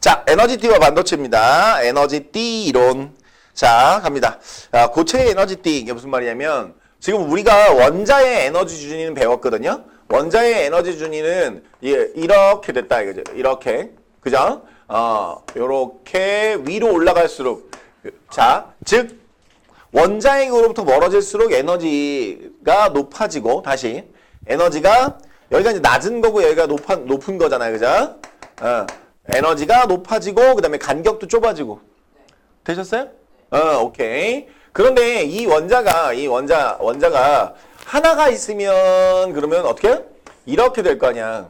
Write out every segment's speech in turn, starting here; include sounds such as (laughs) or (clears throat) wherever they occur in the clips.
자, 에너지띠와 반도체입니다. 에너지띠 이론. 자, 갑니다. 아, 고체의 에너지띠 이게 무슨 말이냐면 지금 우리가 원자의 에너지 준위는 배웠거든요. 원자의 에너지 준위는 이- 이렇게 됐다 이거죠. 이렇게. 그죠? 어, 요렇게 위로 올라갈수록 자, 즉 원자핵으로부터 멀어질수록 에너지가 높아지고 다시 에너지가 여기가 이제 낮은 거고 여기가 높아, 높은 거잖아요, 그죠? 어, 에너지가 높아지고 그 다음에 간격도 좁아지고 되셨어요? 어, 오케이. 그런데 이 원자가 이 원자 원자가 하나가 있으면 그러면 어떻게? 이렇게 될 거 아니야.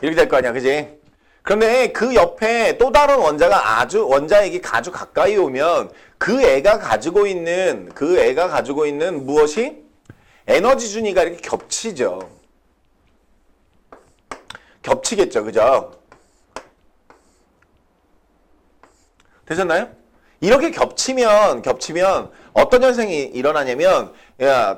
이렇게 될 거 아니야, 그지? 그런데 그 옆에 또 다른 원자가 아주 원자에게 아주 가까이 오면 그 애가 가지고 있는 그 애가 가지고 있는 무엇이 에너지 준위가 이렇게 겹치죠. 겹치겠죠, 그죠? 되셨나요? 이렇게 겹치면 겹치면 어떤 현상이 일어나냐면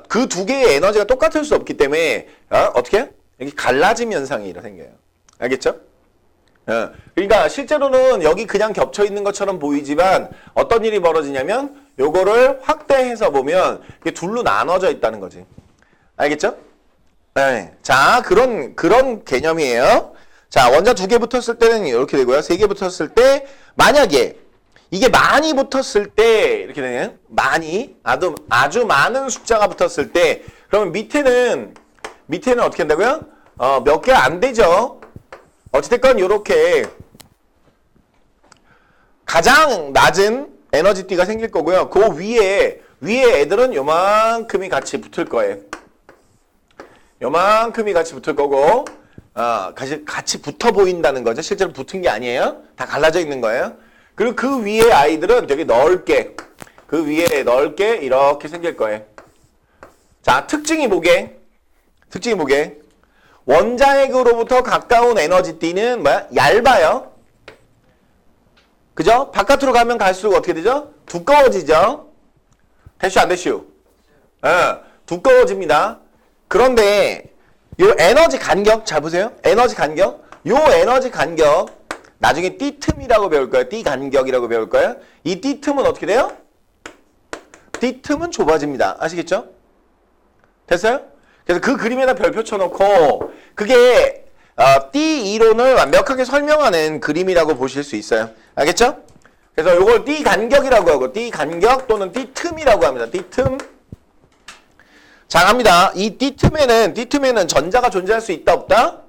그 두 개의 에너지가 똑같을 수 없기 때문에 어? 어떻게 이렇게 갈라짐 현상이 생겨요. 알겠죠? 어, 그러니까 실제로는 여기 그냥 겹쳐 있는 것처럼 보이지만 어떤 일이 벌어지냐면 요거를 확대해서 보면 이게 둘로 나눠져 있다는 거지. 알겠죠? 네. 자, 그런 그런 개념이에요. 자, 원자 두 개 붙었을 때는 이렇게 되고요. 세 개 붙었을 때 만약에 이게 많이 붙었을 때 이렇게 되네요. 많이 아주 아주 많은 숫자가 붙었을 때 그러면 밑에는 밑에는 어떻게 한다고요? 어, 몇 개 안 되죠. 어찌됐건 이렇게 가장 낮은 에너지띠가 생길 거고요. 그 위에 위에 애들은 요만큼이 같이 붙을 거예요. 요만큼이 같이 붙을 거고 어, 같이, 같이 붙어 보인다는 거죠. 실제로 붙은 게 아니에요. 다 갈라져 있는 거예요. 그리고 그 위에 아이들은 되게 넓게 그 위에 넓게 이렇게 생길 거예요. 자, 특징이 뭐게? 특징이 뭐게? 원자핵으로부터 가까운 에너지띠는 뭐야? 얇아요. 그죠? 바깥으로 가면 갈수록 어떻게 되죠? 두꺼워지죠? 되슈 안 되슈? 예, 두꺼워집니다. 그런데 요 에너지 간격 잘 보세요. 에너지 간격. 요 에너지 간격 나중에 띠틈이라고 배울 거예요. 띠 간격이라고 배울 거예요. 이 띠틈은 어떻게 돼요? 띠틈은 좁아집니다. 아시겠죠? 됐어요? 그래서 그 그림에다 별표 쳐놓고 그게 어, 띠 이론을 완벽하게 설명하는 그림이라고 보실 수 있어요. 알겠죠? 그래서 이걸 띠 간격이라고 하고 띠 간격 또는 띠 틈이라고 합니다. 띠 틈. 자 갑니다. 이 띠 틈에는 띠 틈에는 전자가 존재할 수 있다 없다?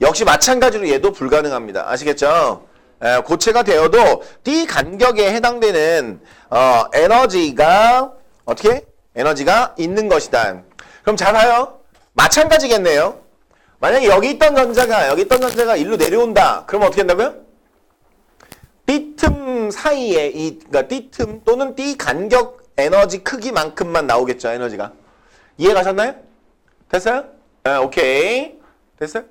역시 마찬가지로 얘도 불가능합니다. 아시겠죠? 에, 고체가 되어도 띠 간격에 해당되는 어, 에너지가 어떻게? 에너지가 있는 것이다. 그럼 잘 봐요. 마찬가지겠네요. 만약에 여기 있던 전자가 여기 있던 전자가 일로 내려온다. 그러면 어떻게 한다고요? 띠틈 사이에 이 그러니까 띠틈 또는 띠 간격 에너지 크기만큼만 나오겠죠. 에너지가. 이해 가셨나요? 됐어요? 네, 오케이. 됐어요?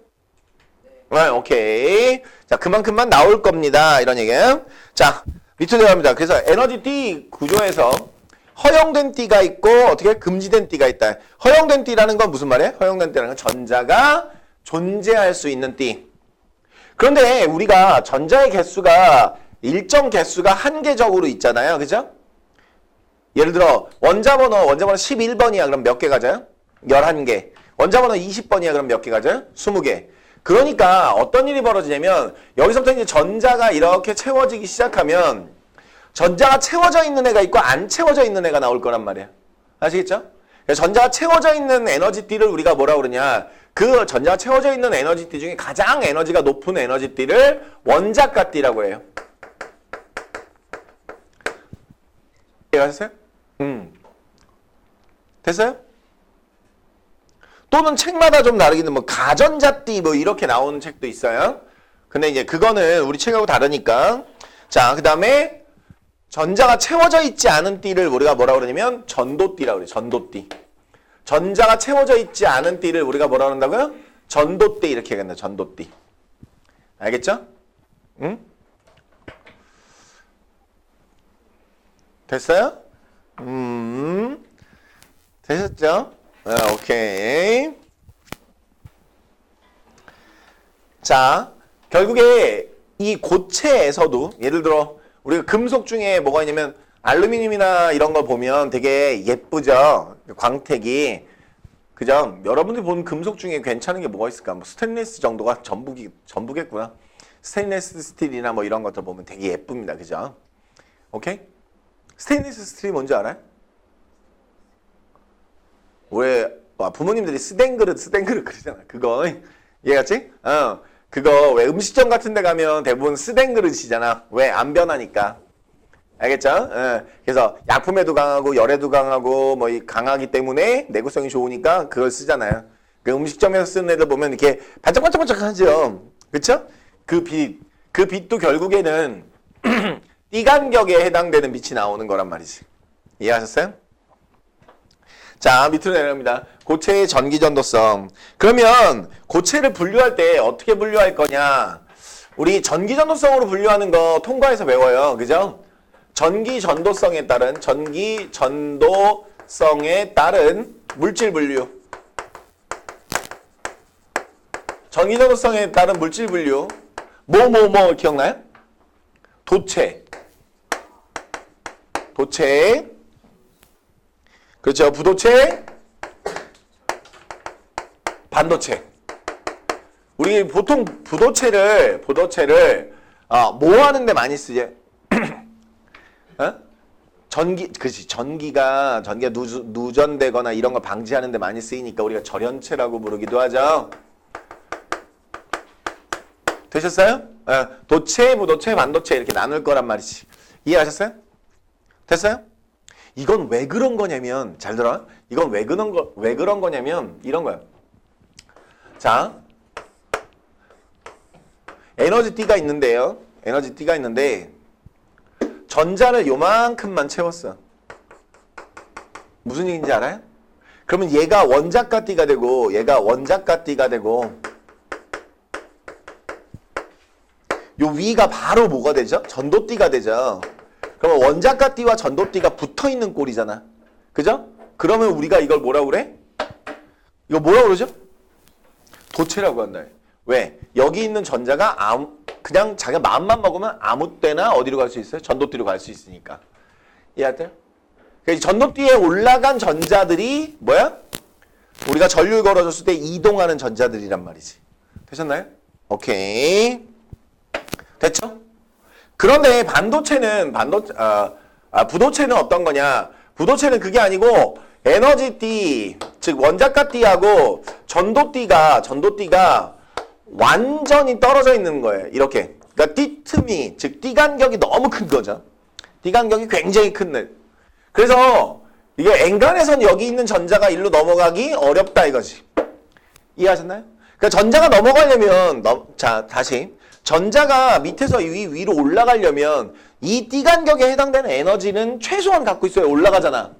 네, 오케이. 자, 그만큼만 나올 겁니다. 이런 얘기예요. 자, 밑으로 내려갑니다. 그래서 에너지 띠 구조에서 허용된 띠가 있고 어떻게 금지된 띠가 있다. 허용된 띠라는 건 무슨 말이에요? 허용된 띠라는 건 전자가 존재할 수 있는 띠. 그런데 우리가 전자의 개수가 일정 개수가 한계적으로 있잖아요. 그죠? 예를 들어 원자번호 원자번호 11번이야. 그럼 몇 개 가져요? 11개. 원자번호 20번이야. 그럼 몇 개 가져요? 20개. 그러니까 어떤 일이 벌어지냐면 여기서부터 이제 전자가 이렇게 채워지기 시작하면 전자가 채워져 있는 애가 있고 안 채워져 있는 애가 나올 거란 말이에요. 아시겠죠? 전자가 채워져 있는 에너지띠를 우리가 뭐라 그러냐? 그 전자가 채워져 있는 에너지띠 중에 가장 에너지가 높은 에너지띠를 원자가띠라고 해요. 이해가셨어요? 음. 됐어요? 또는 책마다 좀 다르기는 뭐 가전자띠 뭐 이렇게 나오는 책도 있어요. 근데 이제 그거는 우리 책하고 다르니까. 자, 그 다음에 전자가 채워져 있지 않은 띠를 우리가 뭐라 그러냐면 전도띠라고 그래요. 전도띠. 전자가 채워져 있지 않은 띠를 우리가 뭐라 그런다고요? 전도띠 이렇게 얘기한다. 전도띠. 알겠죠? 응? 됐어요? 음. 되셨죠? 아, 오케이. 자, 결국에 이 고체에서도 예를 들어 우리가 금속 중에 뭐가 있냐면 알루미늄이나 이런 걸 보면 되게 예쁘죠. 광택이. 그죠? 여러분들이 본 금속 중에 괜찮은 게 뭐가 있을까? 뭐 스테인리스 정도가 전부기, 전부겠구나. 스테인리스 스틸이나 뭐 이런 것들 보면 되게 예쁩니다. 그죠? 오케이? 스테인리스 스틸이 뭔지 알아요? 와, 부모님들이 쓰댕 그릇 쓰댕 그릇 그러잖아. 그거 이해갔지? 어. 그거 왜 음식점 같은 데 가면 대부분 쓰댕 그릇이잖아. 왜 안 변하니까. 알겠죠? 어. 그래서 약품에도 강하고 열에도 강하고 뭐 이 강하기 때문에 내구성이 좋으니까 그걸 쓰잖아요. 그 음식점에서 쓰는 애들 보면 이렇게 반짝반짝반짝하죠. 그렇죠? 그 빛, 그 빛도 결국에는 (clears throat) 띠 간격에 해당되는 빛이 나오는 거란 말이지. 이해하셨어요? 자, 밑으로 내려갑니다. 고체의 전기 전도성. 그러면 고체를 분류할 때 어떻게 분류할 거냐? 우리 전기 전도성으로 분류하는 거 통과해서 외워요. 그죠? 전기 전도성에 따른 전기 전도성에 따른 물질 분류. 전기 전도성에 따른 물질 분류. 뭐 뭐뭐 기억나요? 도체. 도체. 그렇죠. 부도체, 반도체. 우리 보통 부도체를 부도체를 아, 뭐 하는데 많이 쓰지? (clears throat) 어? 전기, 그렇지. 전기가 전기가 누, 누전되거나 이런 걸 방지하는데 많이 쓰이니까 우리가 절연체라고 부르기도 하죠. 되셨어요? 어, 도체, 부도체, 반도체 이렇게 나눌 거란 말이지. 이해하셨어요? 됐어요? 이건 왜 그런 거냐면 잘 들어. 이건 왜 그런 거 왜 그런 거냐면 이런 거야. 자, 에너지 띠가 있는데요. 에너지 띠가 있는데 전자를 요만큼만 채웠어. 무슨 얘기인지 알아요? 그러면 얘가 원자가 띠가 되고 얘가 원자가 띠가 되고 요 위가 바로 뭐가 되죠? 전도띠가 되죠. 그러면 원자가 띠와 전도 띠가 붙어 있는 꼴이잖아. 그죠? 그러면 우리가 이걸 뭐라고 그래? 이거 뭐라고 그러죠? 도체라고 한다. 왜? 여기 있는 전자가 아무 그냥 자기가 마음만 먹으면 아무 때나 어디로 갈 수 있어요? 전도띠로 갈 수 있으니까. 이해하세요? 그러니까 전도띠에 올라간 전자들이 뭐야? 우리가 전류를 걸어줬을 때 이동하는 전자들이란 말이지. 되셨나요? 오케이. 됐죠? 그런데 반도체는 반도 아, 아, 부도체는 어떤 거냐? 부도체는 그게 아니고 에너지띠 즉 원자가띠하고 전도띠가 전도띠가 완전히 떨어져 있는 거예요. 이렇게. 그러니까 띠 틈이 즉띠 간격이 너무 큰 거죠. 띠 간격이 굉장히 큰 늘. 그래서 이게 엔간에선 여기 있는 전자가 일로 넘어가기 어렵다 이거지. 이해하셨나요? 그러니까 전자가 넘어가려면 넘, 자 다시 전자가 밑에서 위, 위로 올라가려면 이 띠간격에 해당되는 에너지는 최소한 갖고 있어야 올라가잖아.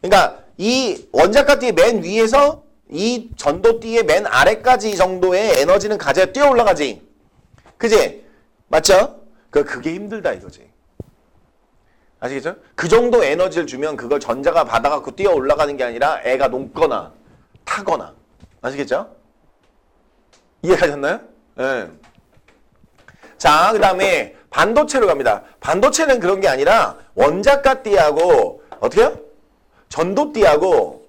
그러니까 이 원자가 띠의 맨 위에서 이 전도 띠의 맨 아래까지 정도의 에너지는 가져야 뛰어 올라가지. 그지? 맞죠? 그 그게 힘들다 이거지. 아시겠죠? 그 정도 에너지를 주면 그걸 전자가 받아갖고 뛰어 올라가는 게 아니라 애가 녹거나 타거나. 아시겠죠? 이해가셨나요? 예. 네. 자, 그 다음에 반도체로 갑니다. 반도체는 그런 게 아니라 원자가 띠하고 어떻게 요? 전도 띠하고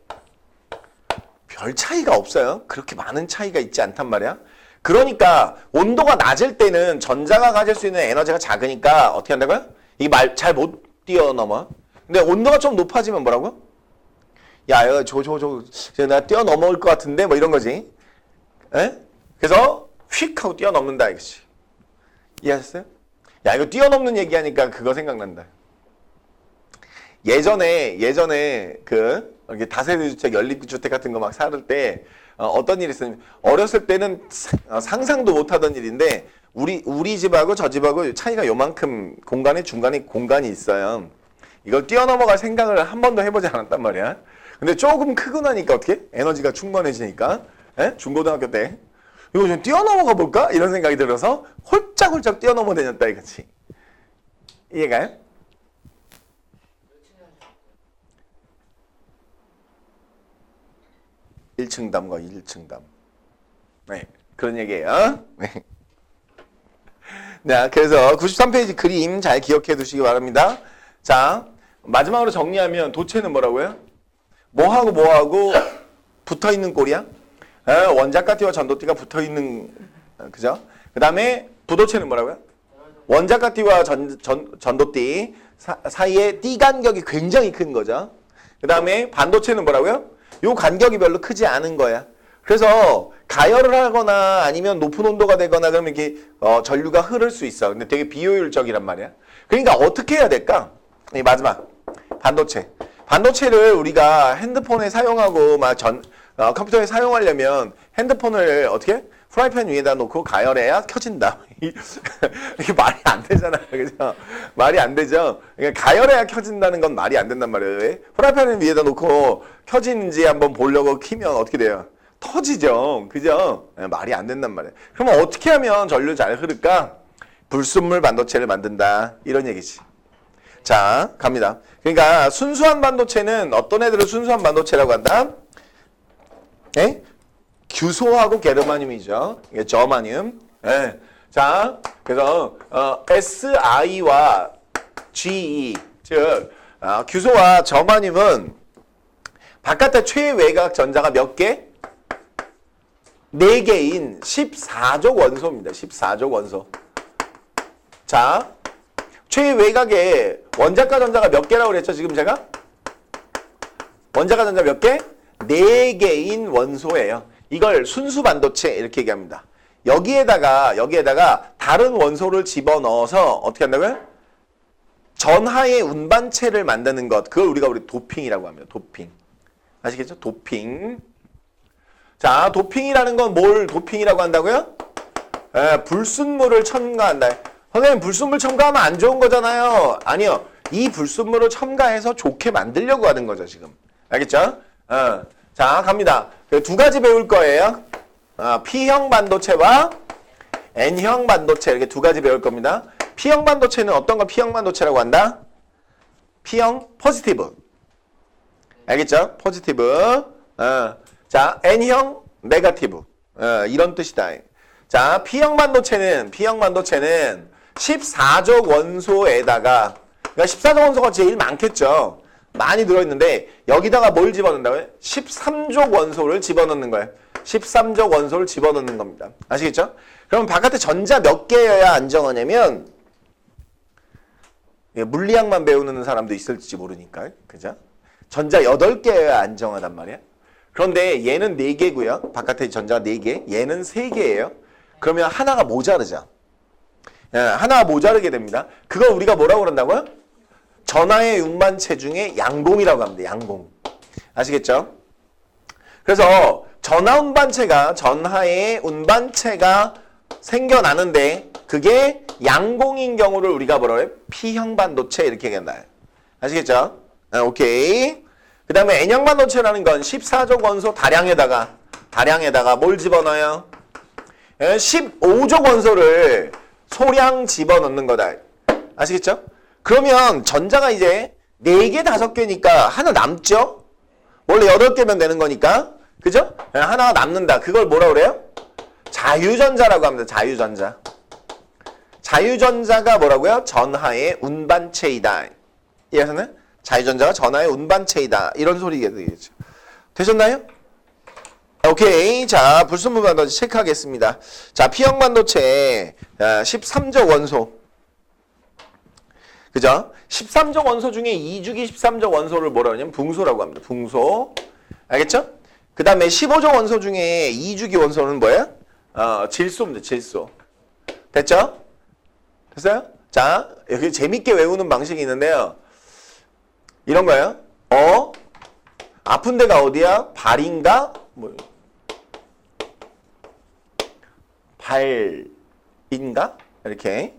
별 차이가 없어요. 그렇게 많은 차이가 있지 않단 말이야. 그러니까 온도가 낮을 때는 전자가 가질 수 있는 에너지가 작으니까 어떻게 한다고요? 이게 말잘 못 뛰어넘어. 근데 온도가 좀 높아지면 뭐라고? 야, 이거 저저 저, 내가 뛰어넘을 것 같은데 뭐 이런 거지. 에? 그래서 휙 하고 뛰어넘는다 이거지. 이해하셨어요? 야 이거 뛰어넘는 얘기하니까 그거 생각난다. 예전에 예전에 그 이렇게 다세대 주택, 연립 주택 같은 거막 살을 때 어, 떤 일이 있었냐면 어렸을 때는 어, 상상도 못하던 일인데 우리 우리 집하고 저 집하고 차이가 요만큼 공간에 중간에 공간이 있어요. 이걸 뛰어넘어갈 생각을 한 번도 해보지 않았단 말이야. 근데 조금 크고 나니까 어떻게 에너지가 충분해지니까 에? 중고등학교 때 이거 좀 뛰어넘어가 볼까? 이런 생각이 들어서 홀짝홀짝 뛰어넘어 다녔다 이거지. 이해가요? 일층 담과 1층 담. 네. 그런 얘기예요. 네. 자, 그래서 93페이지 그림 잘 기억해 두시기 바랍니다. 자, 마지막으로 정리하면 도체는 뭐라고요? 뭐하고 뭐하고 붙어 있는 꼴이야? 에, 원자가띠와 전도띠가 붙어 있는, 어, 그죠? 그 다음에 부도체는 뭐라고요? 원자가 띠와 전, 전, 전도띠 사, 사이에 띠 간격이 굉장히 큰 거죠. 그 다음에 반도체는 뭐라고요? 요 간격이 별로 크지 않은 거야. 그래서 가열을 하거나 아니면 높은 온도가 되거나 그러면 이렇게 어, 전류가 흐를 수 있어. 근데 되게 비효율적이란 말이야. 그러니까 어떻게 해야 될까? 이 마지막 반도체. 반도체를 우리가 핸드폰에 사용하고 막 전 어, 컴퓨터에 사용하려면 핸드폰을 어떻게 프라이팬 위에다 놓고 가열해야 켜진다. (laughs) 이게 말이 안 되잖아요. 그죠? 말이 안 되죠? 그러니까 가열해야 켜진다는 건 말이 안 된단 말이에요. 왜? 프라이팬 위에다 놓고 켜지는지 한번 보려고 키면 어떻게 돼요? 터지죠. 그죠? 예, 말이 안 된단 말이에요. 그러면 어떻게 하면 전류 잘 흐를까? 불순물 반도체를 만든다. 이런 얘기지. 자, 갑니다. 그러니까 순수한 반도체는 어떤 애들을 순수한 반도체라고 한다? 예? 규소하고 게르마늄이죠. 이게 저마늄. 예. 자, 그래서 어, Si와 Ge, 즉 아, 규소와 저마늄은 바깥에 최외곽 전자가 몇 개? 4개인 14족 원소입니다. 14족 원소. 자, 최외곽에 원자가 전자가 몇 개라고 그랬죠? 지금 제가? 원자가 전자 몇 개? 4개인 원소예요. 이걸 순수 반도체 이렇게 얘기합니다. 여기에다가 여기에다가 다른 원소를 집어넣어서 어떻게 한다고요? 전하의 운반체를 만드는 것. 그걸 우리가 우리 도핑이라고 합니다. 도핑. 아시겠죠? 도핑. 자, 도핑이라는 건 뭘 도핑이라고 한다고요? 에, 불순물을 첨가한다. 선생님, 불순물 첨가하면 안 좋은 거잖아요. 아니요. 이 불순물을 첨가해서 좋게 만들려고 하는 거죠, 지금. 알겠죠? 어. 자, 갑니다. 그두 가지 배울 거예요. 어, P형 반도체와 N형 반도체 이렇게 두 가지 배울 겁니다. P형 반도체는 어떤 걸 P형 반도체라고 한다? P형 포지티브. 알겠죠? 포지티브. 어. 자, N형 네거티브. 어, 이런 뜻이다. 자, P형 반도체는 P형 반도체는 14족 원소에다가 그러니까 14족 원소가 제일 많겠죠. 많이 들어있는데 여기다가 뭘 집어넣는다고요? 13족 원소를 집어넣는 거예요. 13족 원소를 집어넣는 겁니다. 아시겠죠? 그럼 바깥에 전자 몇 개여야 안정하냐면 예, 물리학만 배우는 사람도 있을지 모르니까 그죠? 전자 8개여야 안정하단 말이야. 그런데 얘는 4개고요. 바깥에 전자가 4개, 얘는 3개예요. 그러면 하나가 모자르죠. 예, 하나가 모자르게 됩니다. 그걸 우리가 뭐라고 그런다고요? 전하의 운반체 중에 양봉이라고 합니다. 양봉. 아시겠죠? 그래서 전하 운반체가 전하의 운반체가 생겨나는데 그게 양봉인 경우를 우리가 뭐라고 해요? P형 반도체 이렇게 얘기한다. 아시겠죠? 아, 오케이. 그 다음에 N형 반도체라는 건 14족 원소 다량에다가 다량에다가 뭘 집어넣어요? 예, 15족 원소를 소량 집어넣는 거다. 아시겠죠? 그러면 전자가 이제 4개, 5개니까 하나 남죠? 원래 8개면 되는 거니까. 그죠? 예, 하나가 남는다. 그걸 뭐라 그래요? 자유전자라고 합니다. 자유전자. 자유전자가 뭐라고요? 전하의 운반체이다. 이해하셨나요? 자유전자가 전하의 운반체이다. 이런 소리가 되겠죠. 되셨나요? 오케이. 자, 불순물 반도체 체크하겠습니다. 자, P형 반도체 13조 원소. 그죠? 13조 원소 중에 2주기 13조 원소를 뭐라 그러냐면 붕소라고 합니다. 붕소. 알겠죠? 그 다음에 15조 원소 중에 2주기 원소는 뭐예요? 어, 질소입니다. 질소. 됐죠? 됐어요? 자, 여기 재밌게 외우는 방식이 있는데요. 이런 거예요. 어? 아픈 데가 어디야? 발인가? 뭐 발인가? 이렇게.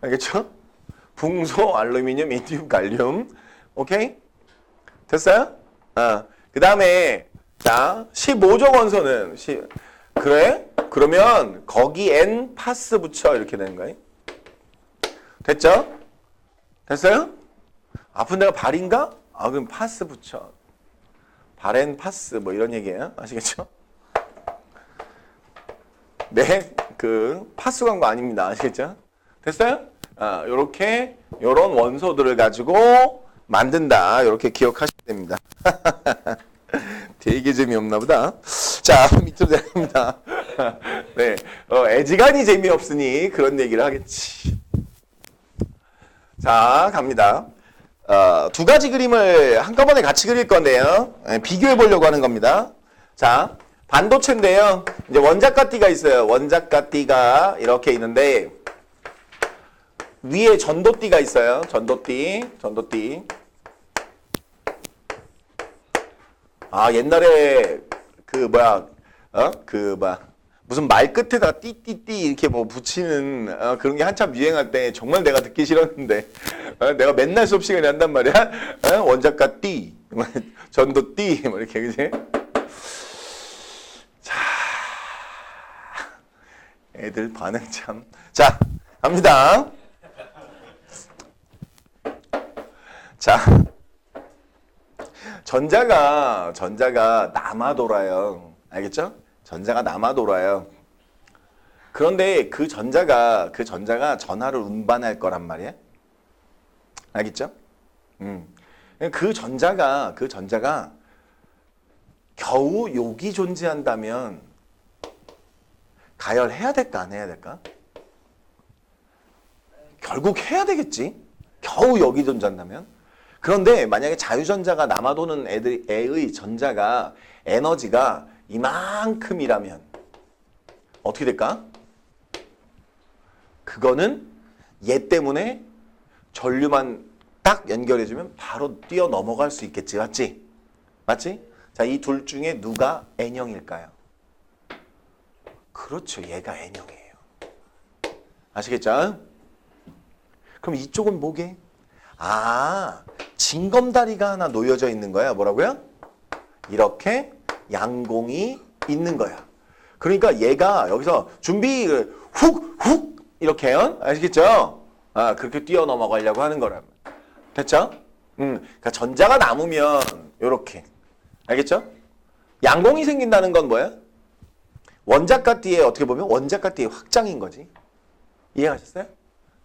알겠죠? 붕소, 알루미늄, 이디움, 갈륨. 오케이? 됐어요? 어. 그 다음에, 자, 15조 원소는, 시, 그래? 그러면 거기엔 파스 붙여. 이렇게 되는 거예요. 됐죠? 됐어요? 아픈 데가 발인가? 아, 그럼 파스 붙여. 발엔 파스, 뭐 이런 얘기예요. 아시겠죠? 네, 그 파스 광고 아닙니다. 아시겠죠? 됐어요? 아, 요렇게 요런 원소들을 가지고 만든다. 요렇게 기억하시면 됩니다. (laughs) 되게 재미없나 보다. 자, (laughs) 밑으로 내립니다. (laughs) 네, 어, 애지간히 재미없으니 그런 얘기를 하겠지. 자, 갑니다. 어, 두 가지 그림을 한꺼번에 같이 그릴 건데요. 예, 비교해 보려고 하는 겁니다. 자, 반도체인데요. 이제 원작가 띠가 있어요. 원작가 띠가 이렇게 있는데 위에 전도띠가 있어요. 전도띠, 전도띠. 아 옛날에 그 뭐야, 어? 그 뭐야 무슨 말 끝에다 띠띠띠 이렇게 뭐 붙이는 어, 그런 게 한참 유행할 때 정말 내가 듣기 싫었는데 어, 내가 맨날 수업 시간에 한단 말이야. 어? 원작가 띠, (laughs) 전도 띠, 뭐 이렇게 그지? 자, 애들 반응 참. 자, 갑니다. 자, 전자가 전자가 남아 돌아요. 알겠죠? 전자가 남아 돌아요. 그런데 그 전자가 그 전자가 전하를 운반할 거란 말이야. 알겠죠? 음. 그 전자가 그 전자가 겨우 욕이 존재한다면 가열해야 될까 안 해야 될까? 결국 해야 되겠지. 겨우 여기 존재한다면. 그런데 만약에 자유전자가 남아도는 애들, 애의 전자가 에너지가 이만큼이라면 어떻게 될까? 그거는 얘 때문에 전류만 딱 연결해주면 바로 뛰어 넘어갈 수 있겠지. 맞지? 맞지? 자, 이 둘 중에 누가 N형일까요? 그렇죠. 얘가 N형이에요. 아시겠죠? 그럼 이쪽은 뭐게? 아, 징검다리가 하나 놓여져 있는 거야. 뭐라고요? 이렇게 양공이 있는 거야. 그러니까 얘가 여기서 준비 훅, 훅 이렇게 요 아시겠죠? 아, 그렇게 뛰어 넘어가려고 하는 거라면. 됐죠? 음, 그러니까 전자가 남으면 요렇게. 알겠죠? 양공이 생긴다는 건 뭐야? 원자가 띠에 어떻게 보면 원자가 띠의 확장인 거지. 이해하셨어요?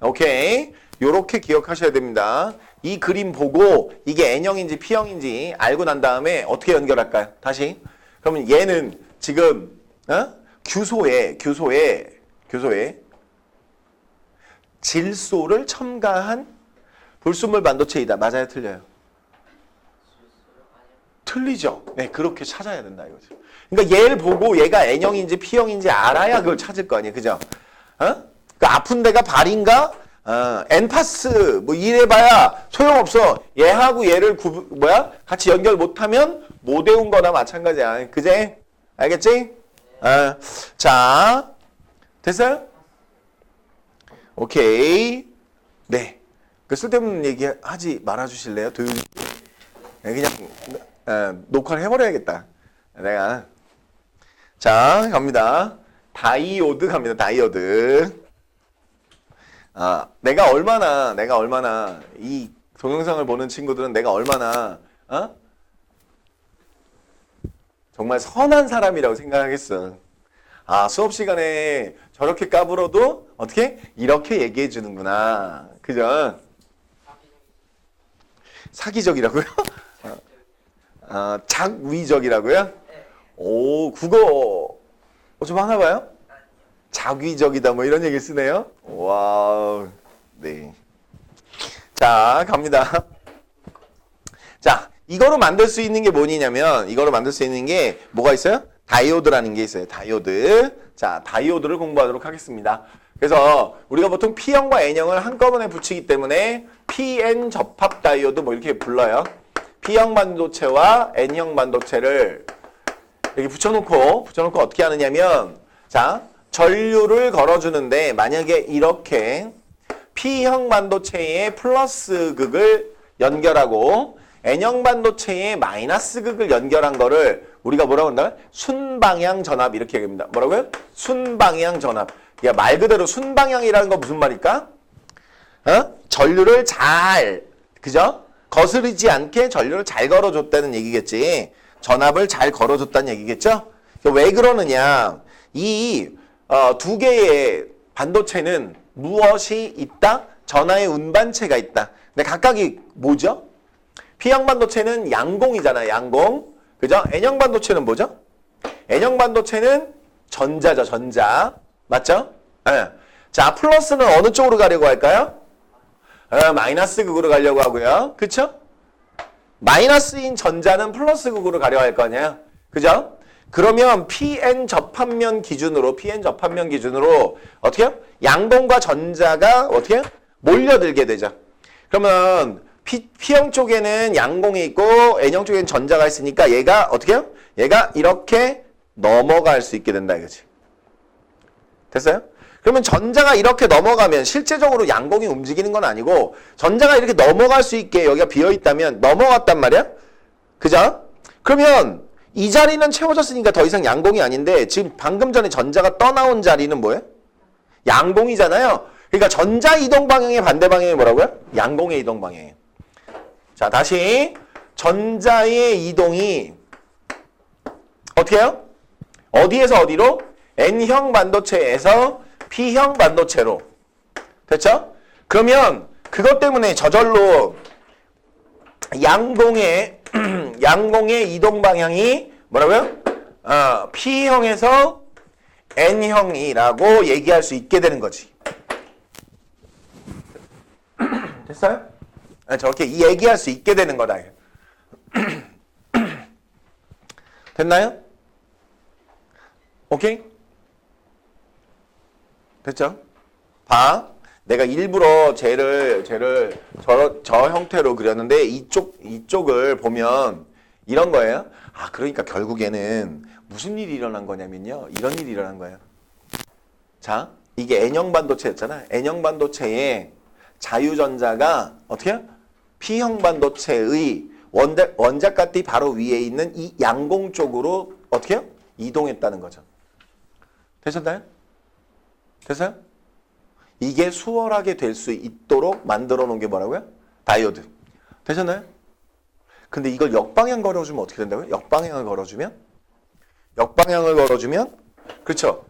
오케이. 요렇게 기억하셔야 됩니다. 이 그림 보고 이게 N형인지 P형인지 알고 난 다음에 어떻게 연결할까요? 다시. 그러면 얘는 지금 어? 규소에 규소에 규소에 질소를 첨가한 불순물 반도체이다. 맞아요, 틀려요? 틀리죠. 네, 그렇게 찾아야 된다 이거죠. 그러니까 얘를 보고 얘가 N형인지 P형인지 알아야 그걸 찾을 거 아니에요, 그죠? 어? 그 아픈 데가 발인가? 어, N파스 뭐 이래봐야 소용없어. 얘하고 얘를 구 뭐야 같이 연결 못하면 못 외운 거나 마찬가지야. 그제? 알겠지? 어, 자 됐어요? 오케이. 네. 그 쓸데없는 얘기 하지 말아 주실래요? 도윤 네, 그냥 어, 녹화를 해버려야겠다. 내가 자 갑니다. 다이오드 갑니다. 다이오드. 아, 내가 얼마나, 내가 얼마나, 이 동영상을 보는 친구들은 내가 얼마나, 어? 정말 선한 사람이라고 생각하겠어. 아, 수업 시간에 저렇게 까불어도 어떻게? 이렇게 얘기해 주는구나. 그죠? 사기적이라고요? 아, 작위적이라고요? 오, 국어 좀 하나 봐요? 자귀적이다 뭐 이런 얘기 쓰네요. 와우. 네. 자, 갑니다. (laughs) 자, 이거로 만들 수 있는 게 뭐냐면 이거로 만들 수 있는 게 뭐가 있어요? 다이오드라는 게 있어요. 다이오드. 자, 다이오드를 공부하도록 하겠습니다. 그래서 우리가 보통 P형과 N형을 한꺼번에 붙이기 때문에 PN 접합 다이오드 뭐 이렇게 불러요. P형 반도체와 N형 반도체를 이렇게 붙여놓고 붙여놓고 어떻게 하느냐면 자 전류를 걸어주는데 만약에 이렇게 P형 반도체에 플러스 극을 연결하고 N형 반도체에 마이너스 극을 연결한 거를 우리가 뭐라고 한다? 순방향 전압 이렇게 얘기합니다. 뭐라고요? 순방향 전압. 야, 말 그대로 순방향이라는 건 무슨 말일까? 어? 전류를 잘, 그죠? 거스르지 않게 전류를 잘 걸어줬다는 얘기겠지. 전압을 잘 걸어줬다는 얘기겠죠? 왜 그러느냐? 이 어, 두 개의 반도체는 무엇이 있다? 전하의 운반체가 있다. 근데 각각이 뭐죠? P형 반도체는 양공이잖아, 양공. 그죠? N형 반도체는 뭐죠? N형 반도체는 전자죠, 전자. 맞죠? 예. 자, 플러스는 어느 쪽으로 가려고 할까요? 어, 마이너스 극으로 가려고 하고요. 그쵸? 마이너스인 전자는 플러스 극으로 가려 할 거냐. 그죠? 그러면 PN 접합면 기준으로, PN 접합면 기준으로 어떻게 요 양봉과 전자가 어떻게 요 몰려들게 되죠. 그러면 P, P형 쪽에는 양공이 있고 N형 쪽에는 전자가 있으니까 얘가 어떻게 요 얘가 이렇게 넘어갈 수 있게 된다 이거지. 됐어요? 그러면 전자가 이렇게 넘어가면 실제적으로 양공이 움직이는 건 아니고 전자가 이렇게 넘어갈 수 있게 여기가 비어 있다면 넘어갔단 말이야. 그죠? 그러면 이 자리는 채워졌으니까 더 이상 양공이 아닌데 지금 방금 전에 전자가 떠나온 자리는 뭐예요? 양공이잖아요. 그러니까 전자 이동 방향의 반대 방향이 뭐라고요? 양공의 이동 방향이에요. 자, 다시 전자의 이동이 어떻게 해요? 어디에서 어디로? N형 반도체에서 P형 반도체로. 됐죠? 그러면 그것 때문에 저절로 양공의 양공의 이동 방향이 뭐라고요? 어, P형에서 N형이라고 얘기할 수 있게 되는 거지. (clears throat) 됐어요? 네, 저렇게 이 얘기할 수 있게 되는 거다. (clears throat) 됐나요? 오케이? 됐죠? 봐. 내가 일부러 쟤를 쟤를 저, 저 형태로 그렸는데 이쪽 이쪽을 보면 이런 거예요. 아 그러니까 결국에는 무슨 일이 일어난 거냐면요. 이런 일이 일어난 거예요. 자, 이게 N형 반도체였잖아. N형 반도체에 자유전자가 어떻게 요 P형 반도체의 원자, 원자가띠 바로 위에 있는 이 양공 쪽으로 어떻게 요 이동했다는 거죠. 되셨나요? 됐어요? 이게 수월하게 될 수 있도록 만들어 놓은 게 뭐라고요? 다이오드. 되셨나요? 근데 이걸 역방향 걸어주면 어떻게 된다고요? 역방향을 걸어주면? 역방향을 걸어주면? 그렇죠.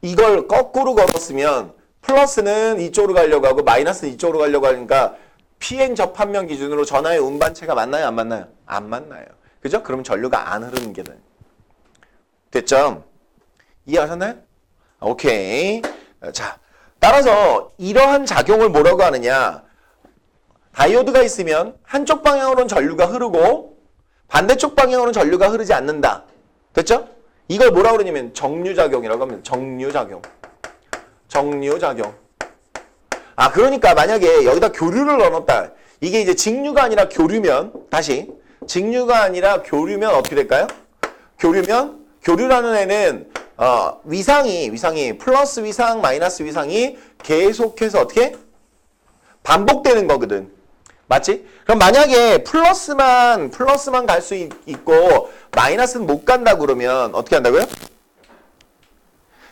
이걸 거꾸로 걸었으면 플러스는 이쪽으로 가려고 하고 마이너스는 이쪽으로 가려고 하니까 PN 접합면 기준으로 전하의 운반체가 맞나요? 안 맞나요? 안 맞나요. 그죠? 그러면 전류가 안 흐르는 게 돼요. 됐죠? 이해하셨나요? 오케이. 자, 따라서 이러한 작용을 뭐라고 하느냐. 다이오드가 있으면 한쪽 방향으로는 전류가 흐르고 반대쪽 방향으로는 전류가 흐르지 않는다. 됐죠? 이걸 뭐라고 그러냐면 정류작용이라고 합니다. 정류작용. 정류작용. 아, 그러니까 만약에 여기다 교류를 넣어놨다. 이게 이제 직류가 아니라 교류면, 다시. 직류가 아니라 교류면 어떻게 될까요? 교류면, 교류라는 애는 어, 위상이, 위상이, 플러스 위상, 마이너스 위상이 계속해서 어떻게? 반복되는 거거든. 맞지? 그럼 만약에 플러스만, 플러스만 갈 수 있고, 마이너스는 못 간다 그러면 어떻게 한다고요?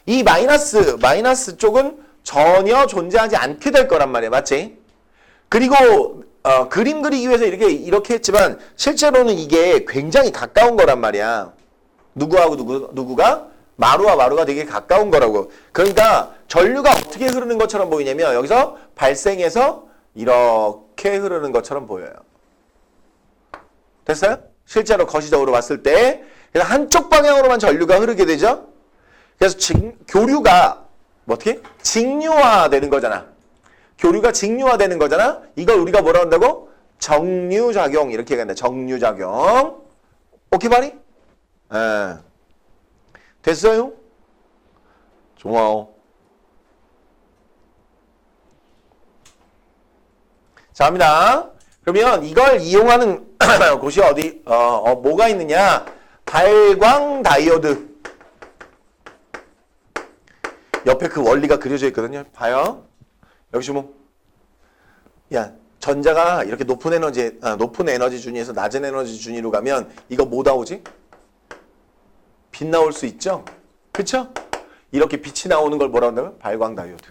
이 마이너스, 마이너스 쪽은 전혀 존재하지 않게 될 거란 말이야. 맞지? 그리고, 어, 그림 그리기 위해서 이렇게, 이렇게 했지만, 실제로는 이게 굉장히 가까운 거란 말이야. 누구하고 누구, 누구가? 마루와 마루가 되게 가까운 거라고. 그러니까 전류가 어떻게 흐르는 것처럼 보이냐면 여기서 발생해서 이렇게 흐르는 것처럼 보여요. 됐어요? 실제로 거시적으로 봤을 때 그래서 한쪽 방향으로만 전류가 흐르게 되죠. 그래서 직, 교류가 뭐 어떻게 직류화되는 거잖아. 교류가 직류화되는 거잖아. 이걸 우리가 뭐라 한다고? 정류작용 이렇게 얘기한다. 정류작용. 오케이 바리? 예. 됐어요? 좋아요. 자, 합니다. 그러면 이걸 이용하는 (clears throat) 곳이 어디, 어, 어, 뭐가 있느냐? 발광 다이오드. 옆에 그 원리가 그려져 있거든요. 봐요. 여기서 뭐, 야, 전자가 이렇게 높은 에너지, 아, 높은 에너지 준위에서 낮은 에너지 준위로 가면 이거 뭐 나오지? 빛 나올 수 있죠? 그쵸? 이렇게 빛이 나오는 걸 뭐라고 한다면? 발광 다이오드.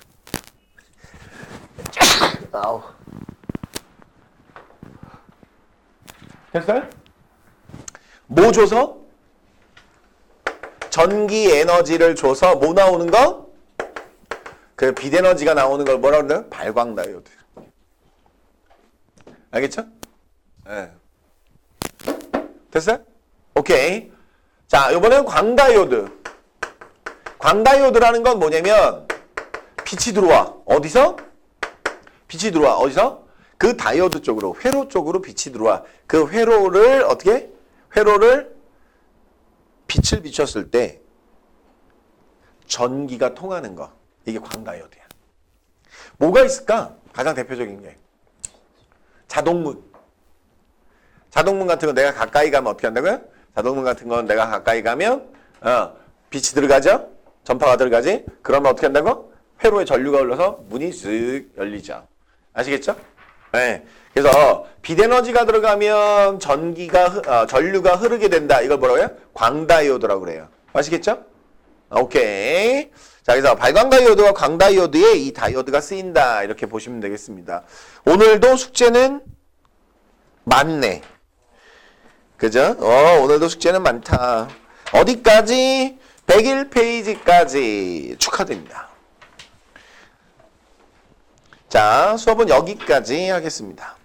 아우. 됐어요? 뭐 줘서? 전기 에너지를 줘서 뭐 나오는 거? 그 빛에너지가 나오는 걸 뭐라 그러나요? 발광 다이오드. 알겠죠? 예. 됐어요? 오케이. 자, 이번엔 광다이오드. 광다이오드라는 건 뭐냐면 빛이 들어와. 어디서? 빛이 들어와. 어디서? 그 다이오드 쪽으로, 회로 쪽으로 빛이 들어와. 그 회로를 어떻게? 회로를 빛을 비췄을 때 전기가 통하는 거. 이게 광다이오드야. 뭐가 있을까? 가장 대표적인 게 자동문. 자동문 같은 거 내가 가까이 가면 어떻게 한다고요? 자동문 같은 건 내가 가까이 가면 어, 빛이 들어가죠? 전파가 들어가지? 그러면 어떻게 한다고? 회로에 전류가 흘러서 문이 쓱 열리죠. 아시겠죠? 네. 그래서 빛에너지가 들어가면 전기가 흐- 어, 전류가 흐르게 된다. 이걸 뭐라고요? 광다이오드라고 그래요. 아시겠죠? 오케이. 자, 그래서 발광 다이오드와 광 다이오드에 이 다이오드가 쓰인다. 이렇게 보시면 되겠습니다. 오늘도 숙제는 많네. 그죠? 어, 오늘도 숙제는 많다. 어디까지? 101페이지까지 축하드립니다. 자, 수업은 여기까지 하겠습니다.